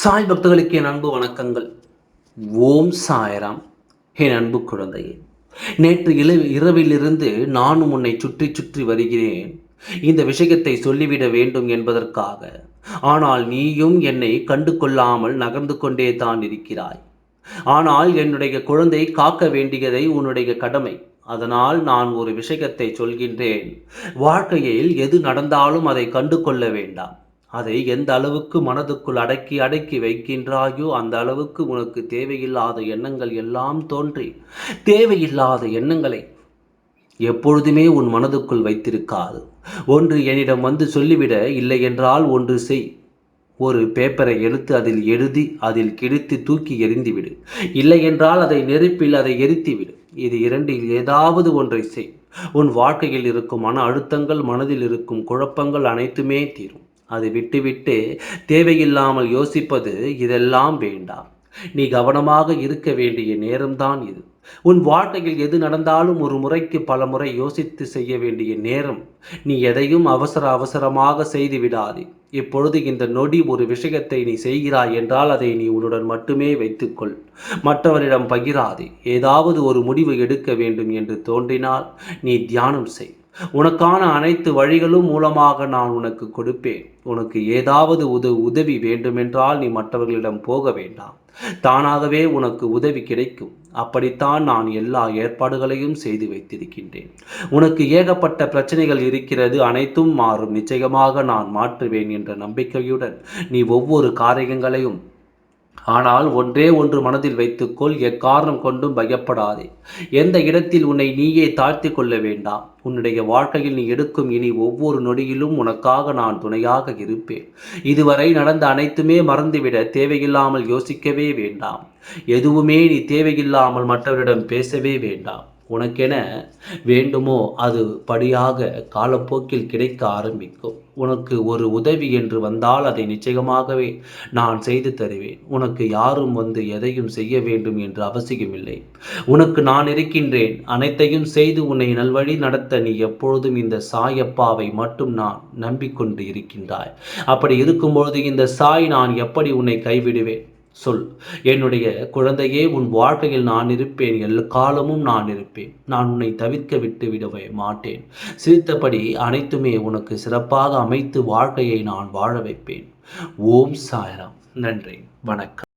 சாய் பக்தர்களுக்கு என் அன்பு வணக்கங்கள். ஓம் சாயராம். என் அன்பு குழந்தையே நேற்று இல இரவிலிருந்து நானும் உன்னை சுற்றி சுற்றி வருகிறேன். இந்த விஷயத்தை சொல்லிவிட வேண்டும் என்பதற்காக. ஆனால் நீயும் என்னை கண்டு கொள்ளாமல் நகர்ந்து கொண்டே தான் இருக்கிறாய். ஆனால் என்னுடைய குழந்தை காக்க வேண்டியதை உன்னுடைய கடமை. அதனால் நான் ஒரு விஷயத்தை சொல்கின்றேன். வாழ்க்கையில் எது நடந்தாலும் அதை கண்டு கொள்ள வேண்டாம். அதை எந்த அளவுக்கு மனதுக்குள் அடக்கி அடக்கி வைக்கின்றாயோ அந்த அளவுக்கு உனக்கு தேவையில்லாத எண்ணங்கள் எல்லாம் தோன்றி தேவையில்லாத எண்ணங்களை எப்பொழுதுமே உன் மனதுக்குள் வைத்திருக்காது. ஒன்று என்னிடம் வந்து சொல்லிவிட இல்லை என்றால் ஒன்று செய். ஒரு பேப்பரை எடுத்து அதில் எழுதி அதில் கிழித்து தூக்கி எறிந்துவிடு. இல்லை என்றால் அதை நெருப்பில் அதை எரித்துவிடு. இது இரண்டில் ஏதாவது ஒன்றை செய். உன் வாழ்க்கையில் இருக்கும் மன அழுத்தங்கள் மனதில் இருக்கும் குழப்பங்கள் அனைத்துமே தீரும். அது விட்டுவிட்டு தேவையில்லாமல் யோசிப்பது இதெல்லாம் வேண்டாம் நீ கவனமாக இருக்க வேண்டிய நேரம்தான் இது. உன் வாழ்க்கையில் எது நடந்தாலும் ஒரு முறைக்கு பல முறை யோசித்து செய்ய வேண்டிய நேரம். நீ எதையும் அவசர அவசரமாக செய்து விடாதே. இப்பொழுது இந்த நொடி ஒரு விஷயத்தை நீ செய்கிறாய் என்றால் அதை நீ உன்னுடன் மட்டுமே வைத்துக்கொள். மற்றவரிடம் பகிராதே. ஏதாவது ஒரு முடிவு எடுக்க வேண்டும் என்று தோன்றினால் நீ தியானம் செய். உனக்கான அனைத்து வழிகளும் மூலமாக நான் உனக்கு கொடுப்பேன். உனக்கு ஏதாவது உத உதவி வேண்டுமென்றால் நீ மற்றவர்களிடம் போக வேண்டாம். தானாகவே உனக்கு உதவி கிடைக்கும். அப்படித்தான் நான் எல்லா ஏற்பாடுகளையும் செய்து வைத்திருக்கின்றேன். உனக்கு ஏகப்பட்ட பிரச்சனைகள் இருக்கிறது அனைத்தும் மாறும். நிச்சயமாக நான் மாற்றுவேன் என்ற நம்பிக்கையுடன் நீ ஒவ்வொரு காரியங்களையும் ஆனால் ஒன்றே ஒன்று மனதில் வைத்துக்கொள் எக்காரணம் கொண்டும் பயப்படாதே. எந்த இடத்தில் உன்னை நீயே தாழ்த்தி கொள்ள வேண்டாம். உன்னுடைய வாழ்க்கையில் நீ எடுக்கும் இனி ஒவ்வொரு நொடியிலும் உனக்காக நான் துணையாக இருப்பேன். இதுவரை நடந்த அனைத்துமே மறந்துவிட தேவையில்லாமல் யோசிக்கவே வேண்டாம். எதுவுமே நீ தேவையில்லாமல் மற்றவரிடம் பேசவே வேண்டாம். உனக்கென வேண்டுமோ அது படியாக காலப்போக்கில் கிடைக்க ஆரம்பிக்கும். உனக்கு ஒரு உதவி என்று வந்தால் அதை நிச்சயமாகவே நான் செய்து தருவேன். உனக்கு யாரும் வந்து எதையும் செய்ய வேண்டும் என்று அவசியமில்லை. உனக்கு நான் இருக்கின்றேன். அனைத்தையும் செய்து உன்னை நல்வழி நடத்த நீ எப்பொழுதும் இந்த சாயப்பாவை மட்டும் நான் நம்பிக்கொண்டு இருக்கின்றாய். அப்படி இருக்கும்பொழுது இந்த சாய் நான் எப்படி உன்னை கைவிடுவேன்? சொல். என்னுடைய குழந்தையே உன் வாழ்க்கையில் நான் இருப்பேன். எல்லா காலமும் நான் இருப்பேன். நான் உன்னை தவிர்க்க விட்டு விடவே மாட்டேன். சிரித்தபடி அனைத்துமே உனக்கு சிறப்பாக அமைத்து வாழ்க்கையை நான் வாழ வைப்பேன். ஓம் சாயராம். நன்றி. வணக்கம்.